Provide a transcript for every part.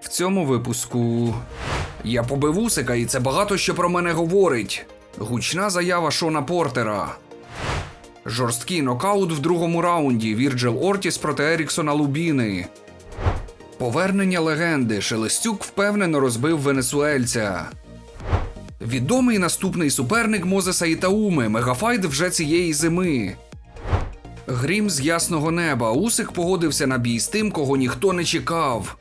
В цьому випуску я побив Усика, і це багато що про мене говорить. Гучна заява Шона Портера. Жорсткий нокаут в другому раунді. Вірджил Ортіс проти Еріксона Лубіни. Повернення легенди. Шелестюк впевнено розбив венесуельця. Відомий наступний суперник Мозеса Ітауми. Мегафайт вже цієї зими. Грім з ясного неба. Усик погодився на бій з тим, кого ніхто не чекав.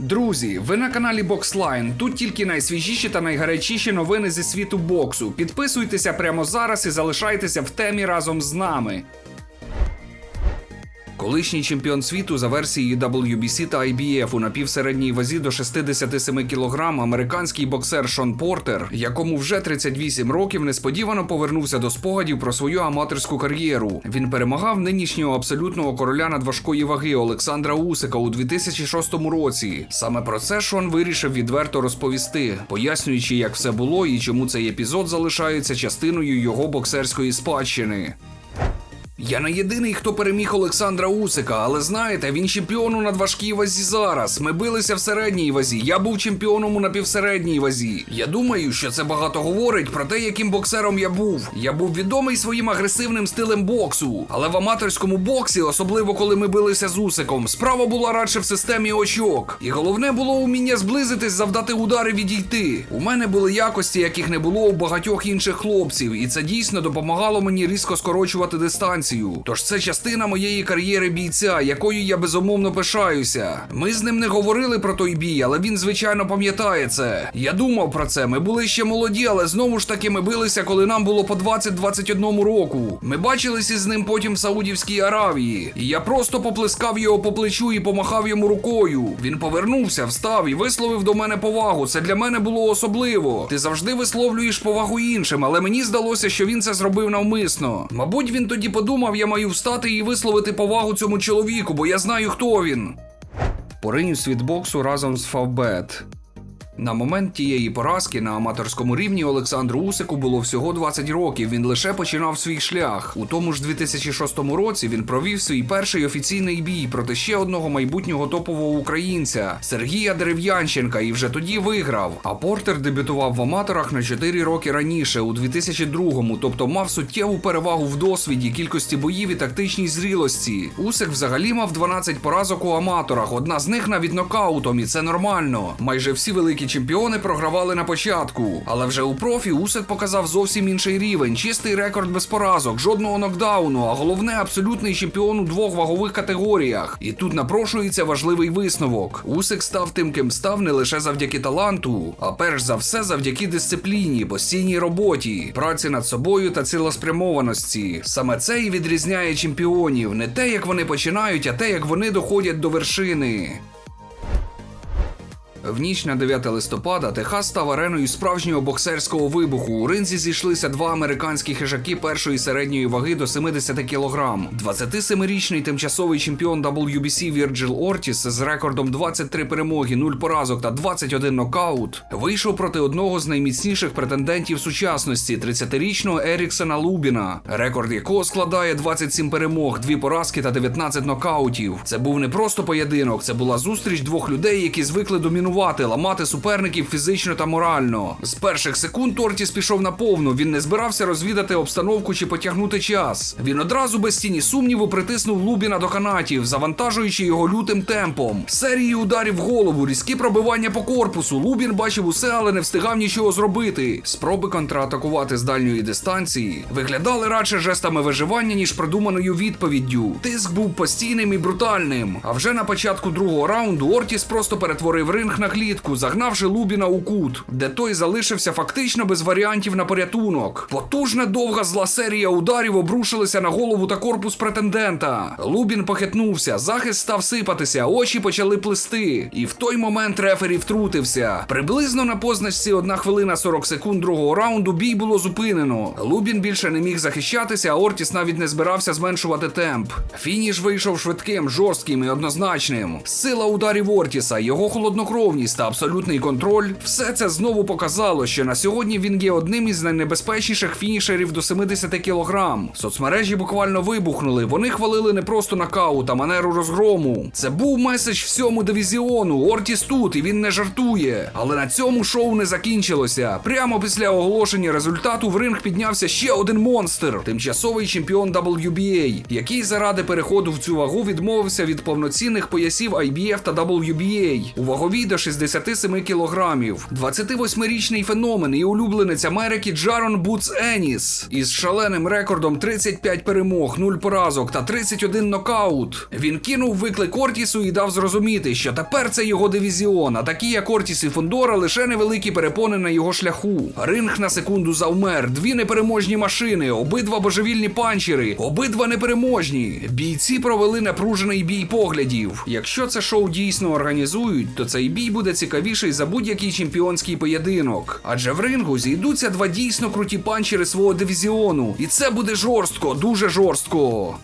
Друзі, ви на каналі Бокслайн. Тут тільки найсвіжіші та найгарячіші новини зі світу боксу. Підписуйтеся прямо зараз і залишайтеся в темі разом з нами. Колишній чемпіон світу за версією WBC та IBF у напівсередній вазі до 67 кг американський боксер Шон Портер, якому вже 38 років, несподівано повернувся до спогадів про свою аматорську кар'єру. Він перемагав нинішнього абсолютного короля надважкої ваги Олександра Усика у 2006 році. Саме про це Шон вирішив відверто розповісти, пояснюючи, як все було і чому цей епізод залишається частиною його боксерської спадщини. Я не єдиний, хто переміг Олександра Усика, але знаєте, він чемпіон у надважкій вазі зараз. Ми билися в середній вазі. Я був чемпіоном у напівсередній вазі. Я думаю, що це багато говорить про те, яким боксером я був. Я був відомий своїм агресивним стилем боксу, але в аматорському боксі, особливо коли ми билися з Усиком, справа була радше в системі очок. І головне було уміння зблизитись, завдати удари відійти. У мене були якості, яких не було у багатьох інших хлопців, і це дійсно допомагало мені різко скорочувати дистанцію. Тож це частина моєї кар'єри бійця, якою я безумовно пишаюся. Ми з ним не говорили про той бій, але він звичайно пам'ятає це. Я думав про це. Ми були ще молоді, але знову ж таки ми билися, коли нам було по 20-21 року. Ми бачилися з ним потім в Саудівській Аравії. І я просто поплескав його по плечу і помахав йому рукою. Він повернувся, встав і висловив до мене повагу. Це для мене було особливо. Ти завжди висловлюєш повагу іншим, але мені здалося, що він це зробив навмисно. Мабуть, він тоді подумав, я маю встати і висловити повагу цьому чоловіку, бо я знаю, хто він. Поринів світ боксу разом з Фавбет. На момент тієї поразки на аматорському рівні Олександру Усику було всього 20 років. Він лише починав свій шлях. У тому ж 2006 році він провів свій перший офіційний бій проти ще одного майбутнього топового українця Сергія Дерев'янченка і вже тоді виграв. А Портер дебютував в аматорах на 4 роки раніше, у 2002-му, тобто мав суттєву перевагу в досвіді, кількості боїв і тактичній зрілості. Усик взагалі мав 12 поразок у аматорах, одна з них навіть нокаутом, і це нормально. Майже всі великі чемпіони програвали на початку, але вже у профі Усик показав зовсім інший рівень, чистий рекорд без поразок, жодного нокдауну, а головне абсолютний чемпіон у двох вагових категоріях. І тут напрошується важливий висновок. Усик став тим, ким став не лише завдяки таланту, а перш за все завдяки дисципліні, постійній роботі, праці над собою та цілеспрямованості. Саме це і відрізняє чемпіонів, не те, як вони починають, а те, як вони доходять до вершини. В ніч на 9 листопада Техас став ареною справжнього боксерського вибуху. У ринзі зійшлися два американські хижаки першої середньої ваги до 70 кг. 27-річний тимчасовий чемпіон WBC Вірджил Ортіс з рекордом 23 перемоги, 0 поразок та 21 нокаут вийшов проти одного з найміцніших претендентів сучасності 30-річного Еріксона Лубіна, рекорд якого складає 27 перемог, 2 поразки та 19 нокаутів. Це був не просто поєдинок, це була зустріч двох людей, які звикли домінувати, ламати суперників фізично та морально. З перших секунд Ортіс пішов на повну. Він не збирався розвідати обстановку чи потягнути час. Він одразу без тіні сумніву притиснув Лубіна до канатів, завантажуючи його лютим темпом. Серії ударів в голову, різкі пробивання по корпусу. Лубін бачив усе, але не встигав нічого зробити. Спроби контратакувати з дальньої дистанції виглядали радше жестами виживання, ніж продуманою відповіддю. Тиск був постійним і брутальним. А вже на початку другого раунду Ортіс просто перетворив ринг на клітку, загнавши Лубіна у кут, де той залишився фактично без варіантів на порятунок. Потужна довга зла серія ударів обрушилася на голову та корпус претендента. Лубін похитнувся, захист став сипатися, очі почали плисти. І в той момент рефері втрутився. Приблизно на позначці 1 хвилина 40 секунд другого раунду бій було зупинено. Лубін більше не міг захищатися, а Ортіс навіть не збирався зменшувати темп. Фініш вийшов швидким, жорстким і однозначним. Сила ударів Ортіса, його холоднокровність жертовність та абсолютний контроль, все це знову показало, що на сьогодні він є одним із найнебезпечніших фінішерів до 70 кілограм. Соцмережі буквально вибухнули. Вони хвалили не просто нокаут, а манеру розгрому. Це був меседж всьому дивізіону. Ортіс тут, і він не жартує. Але на цьому шоу не закінчилося. Прямо після оголошення результату в ринг піднявся ще один монстр, тимчасовий чемпіон WBA, який заради переходу в цю вагу відмовився від повноцінних поясів IBF та WBA у ваговій 67 кілограмів. 28-річний феномен і улюбленець Америки Джарон Бутс Еніс із шаленим рекордом 35 перемог, 0 поразок та 31 нокаут. Він кинув виклик Ортісу і дав зрозуміти, що тепер це його дивізіон, а такі як Ортіс і Фондора лише невеликі перепони на його шляху. Ринг на секунду завмер, дві непереможні машини, обидва божевільні панчери, обидва непереможні. Бійці провели напружений бій поглядів. Якщо це шоу дійсно організують, то цей бій буде цікавіший за будь-який чемпіонський поєдинок. Адже в рингу зійдуться два дійсно круті панчери свого дивізіону, і це буде жорстко, дуже жорстко.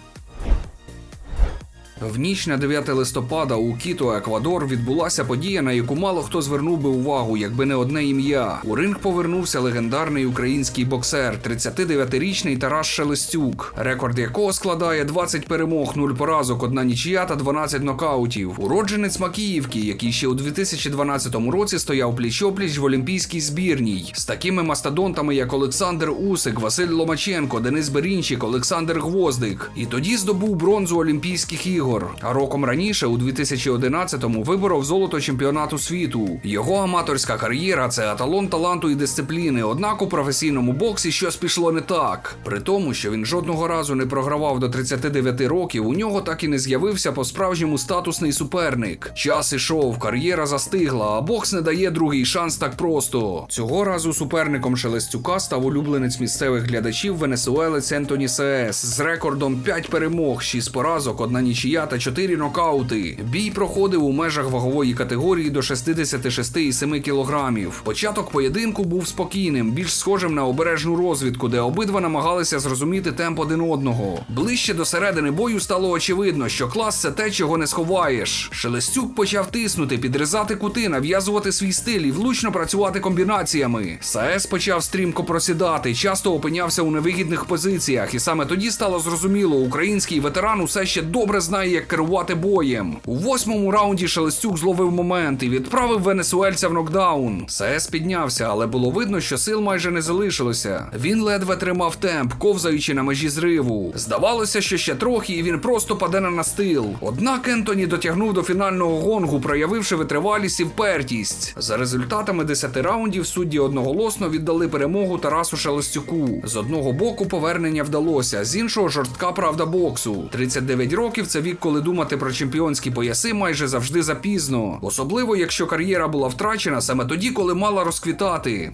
В ніч на 9 листопада у Кіто, Еквадор, відбулася подія, на яку мало хто звернув би увагу, якби не одне ім'я. У ринг повернувся легендарний український боксер, 39-річний Тарас Шелестюк, рекорд якого складає 20 перемог, 0 поразок, одна нічия та 12 нокаутів. Уродженець Макіївки, який ще у 2012 році стояв пліч-опліч в олімпійській збірній, з такими мастодонтами, як Олександр Усик, Василь Ломаченко, Денис Берінчик, Олександр Гвоздик. І тоді здобув бронзу Олімпійських ігор. А роком раніше, у 2011-му, виборов золото чемпіонату світу. Його аматорська кар'єра це аталон таланту і дисципліни. Однак у професійному боксі щось пішло не так. При тому, що він жодного разу не програвав до 39 років, у нього так і не з'явився по-справжньому статусний суперник. Час ішов, кар'єра застигла, а бокс не дає другий шанс так просто. Цього разу суперником Шелестюка став улюбленець місцевих глядачів венесуелець Ентоні Сеес з рекордом 5 перемог, 6 поразок, одна нічия та 4 нокаути. Бій проходив у межах вагової категорії до 66,7 кілограмів. Початок поєдинку був спокійним, більш схожим на обережну розвідку, де обидва намагалися зрозуміти темп один одного. Ближче до середини бою стало очевидно, що клас це те, чого не сховаєш. Шелестюк почав тиснути, підрізати кути, нав'язувати свій стиль і влучно працювати комбінаціями. Саес почав стрімко просідати, часто опинявся у невигідних позиціях, і саме тоді стало зрозуміло, український ветеран усе ще добре знає, як керувати боєм. У восьмому раунді Шелестюк зловив момент і відправив венесуельця в нокдаун. СС піднявся, але було видно, що сил майже не залишилося. Він ледве тримав темп, ковзаючи на межі зриву. Здавалося, що ще трохи, і він просто паде на настил. Однак Ентоні дотягнув до фінального гонгу, проявивши витривалість і впертість. За результатами 10 раундів судді одноголосно віддали перемогу Тарасу Шелестюку. З одного боку повернення вдалося, з іншого жорстка правда боксу. 39 років це вік, коли думати про чемпіонські пояси майже завжди запізно, особливо якщо кар'єра була втрачена саме тоді, коли мала розквітати.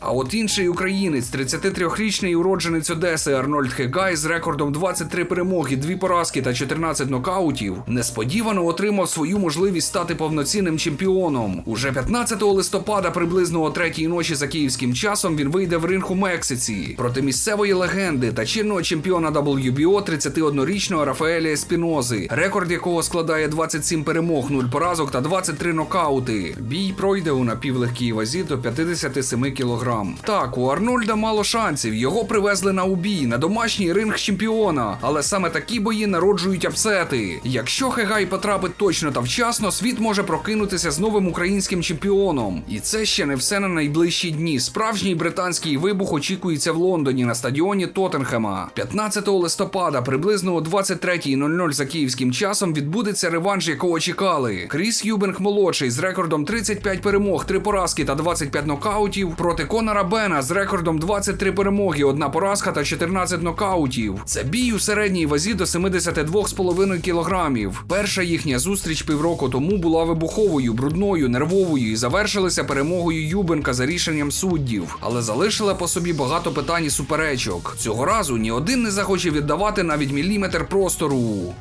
А от інший українець, 33-річний уродженець Одеси Арнольд Хегай з рекордом 23 перемоги, 2 поразки та 14 нокаутів, несподівано отримав свою можливість стати повноцінним чемпіоном. Уже 15 листопада, приблизно о третій ночі за київським часом, він вийде в ринг у Мексиці проти місцевої легенди та чинного чемпіона WBO 31-річного Рафаеля Еспінози, рекорд якого складає 27 перемог, 0 поразок та 23 нокаути. Бій пройде у напівлегкій вазі до 57 кг. Так, у Арнольда мало шансів. Його привезли на убій, на домашній ринг чемпіона. Але саме такі бої народжують апсети. Якщо Хегай потрапить точно та вчасно, світ може прокинутися з новим українським чемпіоном. І це ще не все на найближчі дні. Справжній британський вибух очікується в Лондоні на стадіоні Тоттенхема. 15 листопада, приблизно о 23.00 за київським часом, відбудеться реванш, якого чекали. Кріс Юбенг молодший з рекордом 35 перемог, 3 поразки та 25 нокаутів проти Конора Бена з рекордом 23 перемоги, одна поразка та 14 нокаутів. Це бій у середній вазі до 72,5 кілограмів. Перша їхня зустріч півроку тому була вибуховою, брудною, нервовою і завершилася перемогою Юбенка за рішенням суддів, але залишила по собі багато питань і суперечок. Цього разу ні один не захоче віддавати навіть міліметр простору.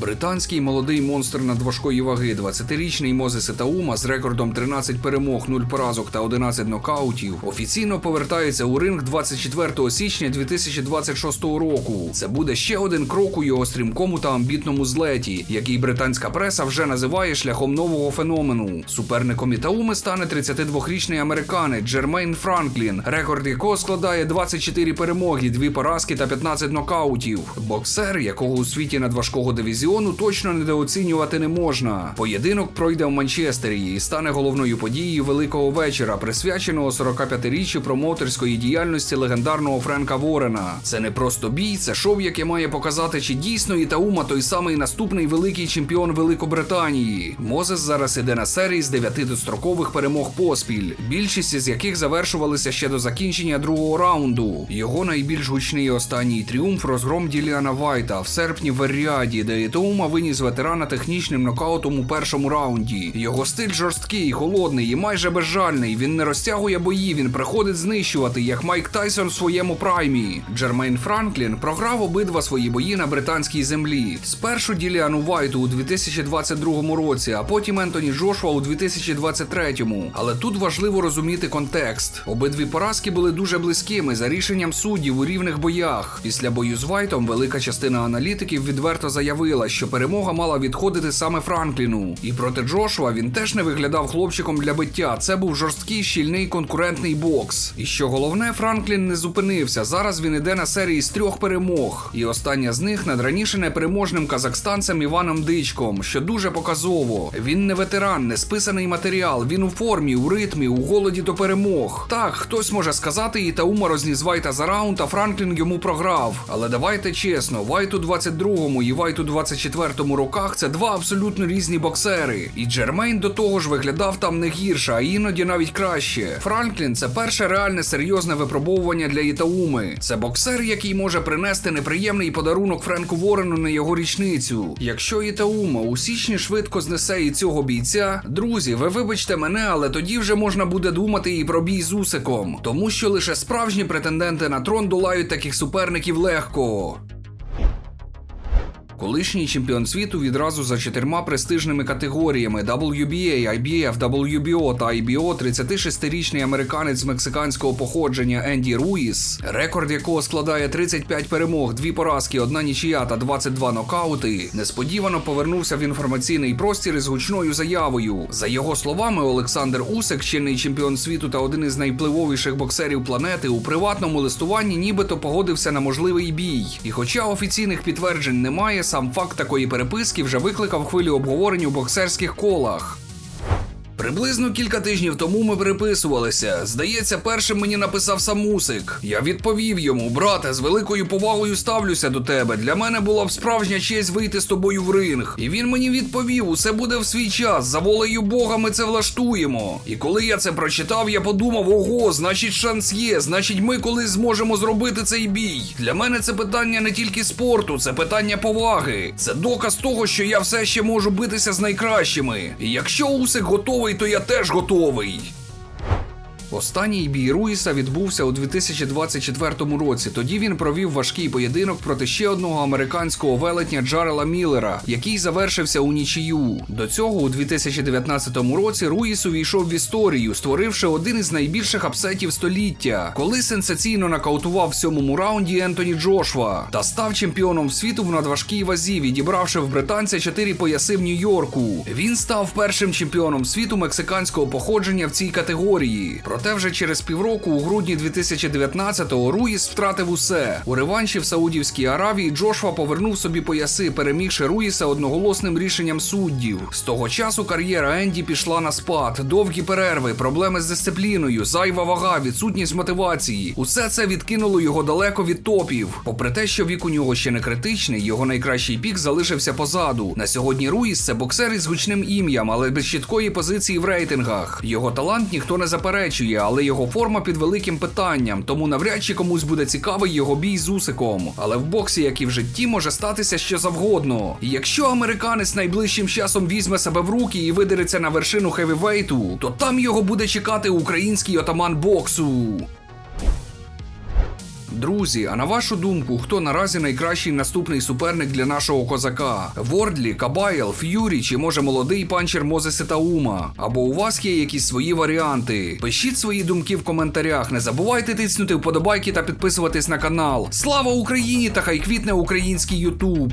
Британський молодий монстр надважкої ваги, 20-річний Мозес Ітаума з рекордом 13 перемог, 0 поразок та 11 нокаутів, офіційно повертається у ринг 24 січня 2026 року. Це буде ще один крок у його стрімкому та амбітному злеті, який британська преса вже називає шляхом нового феномену. Суперником Ітауми стане 32-річний американець Джермейн Франклін, рекорд якого складає 24 перемоги, 2 поразки та 15 нокаутів. Боксер, якого у світі надважкого дивізіону точно недооцінювати не можна. Поєдинок пройде в Манчестері і стане головною подією великого вечора, присвяченого 45-річчю промоутерської діяльності легендарного Френка Ворена. Це не просто бій, це шоу, яке має показати, чи дійсно Ітаума той самий наступний великий чемпіон Великобританії. Мозес зараз іде на серії з дев'яти дострокових перемог поспіль, більшість із яких завершувалися ще до закінчення другого раунду. Його найбільш гучний останній тріумф розгром Діліана Вайта в серпні в Еріаді, де Ітаума виніс ветерана технічним нокаутом у першому раунді. Його стиль жорсткий, холодний і майже безжальний. Він не розтягує бої, він приходить знищувати, як Майк Тайсон в своєму праймі. Джермейн Франклін програв обидва свої бої на британській землі. Спершу Діліану Вайту у 2022 році, а потім Ентоні Джошуа у 2023. Але тут важливо розуміти контекст. Обидві поразки були дуже близькими за рішенням суддів у рівних боях. Після бою з Вайтом велика частина аналітиків відверто заявила, що перемога мала відходити саме Франкліну. І проти Джошуа він теж не виглядав хлопчиком для биття. Це був жорсткий, щільний конкурентний бокс. І що головне, Франклін не зупинився. Зараз він іде на серії з трьох перемог. І остання з них над раніше непереможним казахстанцем Іваном Дичком, що дуже показово. Він не ветеран, не списаний матеріал. Він у формі, у ритмі, у голоді до перемог. Так, хтось може сказати, і Таума Вайта за раунд, а Франклін йому програв. Але давайте чесно, Вайту 22-му і Вайту 24-му роках це два абсолютно різні боксери. І Джермейн до того ж виглядав там не гірше, а іноді навіть краще. Франклін це перше реальне серйозне випробовування для Ітауми. Це боксер, який може принести неприємний подарунок Френку Ворену на його річницю. Якщо Ітаума у січні швидко знесе і цього бійця, друзі, ви вибачте мене, але тоді вже можна буде думати і про бій з Усиком, тому що лише справжні претенденти на трон долають таких суперників легко. Колишній чемпіон світу відразу за чотирма престижними категоріями WBA, IBF, WBO та IBO 36-річний американець мексиканського походження Енді Руїс, рекорд якого складає 35 перемог, 2 поразки, одна нічия та 22 нокаути, несподівано повернувся в інформаційний простір із гучною заявою. За його словами, Олександр Усик, чинний чемпіон світу та один із найвпливовіших боксерів планети, у приватному листуванні нібито погодився на можливий бій. І хоча офіційних підтверджень немає, сам факт такої переписки вже викликав хвилю обговорень у боксерських колах. Приблизно кілька тижнів тому ми переписувалися. Здається, першим мені написав сам Усик. Я відповів йому, брате, з великою повагою ставлюся до тебе. Для мене була б справжня честь вийти з тобою в ринг. І він мені відповів: усе буде в свій час. За волею Бога ми це влаштуємо. І коли я це прочитав, я подумав: ого, значить, шанс є. Значить, ми колись зможемо зробити цей бій. Для мене це питання не тільки спорту, це питання поваги. Це доказ того, що я все ще можу битися з найкращими. І якщо Усик готовий, то я теж готовий. Останній бій Руїса відбувся у 2024 році. Тоді він провів важкий поєдинок проти ще одного американського велетня Джарела Міллера, який завершився у нічию. До цього у 2019 році Руїс увійшов в історію, створивши один із найбільших апсетів століття, коли сенсаційно нокаутував в сьомому раунді Ентоні Джошва та став чемпіоном світу в надважкій вазі, відібравши в британця чотири пояси в Нью-Йорку. Він став першим чемпіоном світу мексиканського походження в цій категорії. Проте вже через півроку, у грудні 2019-го, Руїс втратив усе. У реванші в Саудівській Аравії Джошва повернув собі пояси, перемігши Руїса одноголосним рішенням суддів. З того часу кар'єра Енді пішла на спад, довгі перерви, проблеми з дисципліною, зайва вага, відсутність мотивації. Усе це відкинуло його далеко від топів. Попри те, що вік у нього ще не критичний, його найкращий пік залишився позаду. На сьогодні Руїс це боксер із гучним ім'ям, але без чіткої позиції в рейтингах. Його талант ніхто не заперечує, але його форма під великим питанням, тому навряд чи комусь буде цікавий його бій з Усиком. Але в боксі, як і в житті, може статися що завгодно. І якщо американець найближчим часом візьме себе в руки і видереться на вершину хевівейту, то там його буде чекати український отаман боксу. Друзі, а на вашу думку, хто наразі найкращий наступний суперник для нашого козака? Вордлі, Кабаєл, Ф'юрі чи може молодий панчер Мозеси та Ума? Або у вас є якісь свої варіанти? Пишіть свої думки в коментарях. Не забувайте тиснути вподобайки та підписуватись на канал. Слава Україні та хай квітне український Ютуб!